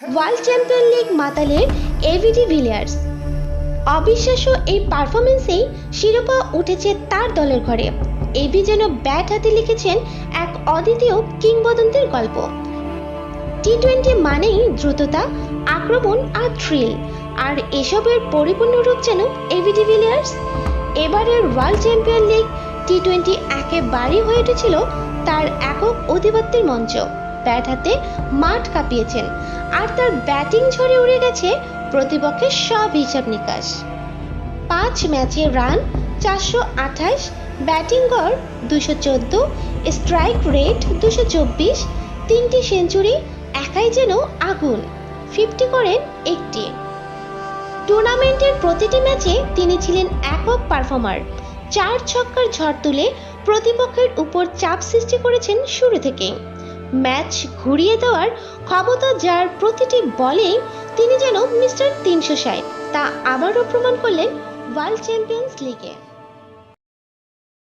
World champion league মাতালের AB de Villiers. অবিশ্বাস্য এই পারফরমেন্সেই শিরোপা উঠেছে তার দলের ঘরে। এবি যেন ব্যাট হাতে লিখেছেন এক অদ্বিতীয় কিংবদন্তির গল্প। টি টোয়েন্টি মানেই দ্রুততা, আক্রমণ আর থ্রিল আর এসবের পরিপূর্ণ রূপ যেন এভিডি ভিলিয়ার্স। এবারের world champion league T twenty একেবারেই হয়ে উঠেছিল তার একক অধিপত্যের মঞ্চ। ব্যাট হাতে মাঠ কাঁপিয়েছেন। আর তার ব্যাটিং ঝরে উড়ে গেছে প্রতিপক্ষের সব হিসাব নিকাশ। পাঁচ ম্যাচে রান, চারশো আঠাশ, ব্যাটিং গড় দুশো চোদ্দ, স্ট্রাইক রেট দুশো চব্বিশ, তিনটি সেঞ্চুরি, একাই যেন আগুন। ফিফটি করেন একটি। টুর্নামেন্টের প্রতিটি ম্যাচে তিনি ছিলেন একক পারফর্মার। চার ছক্কার ঝড় তুলে প্রতিপক্ষের উপর চাপ সৃষ্টি করেছেন শুরু থেকেই। ম্যাচ ঘুরিয়ে দেওয়ার ক্ষমতা যার প্রতিটি বলেই তিনি যেন মিস্টার তিনশো ষাট, তা আবারও প্রমাণ করলেন ওয়ার্ল্ড চ্যাম্পিয়ন্স লিগে।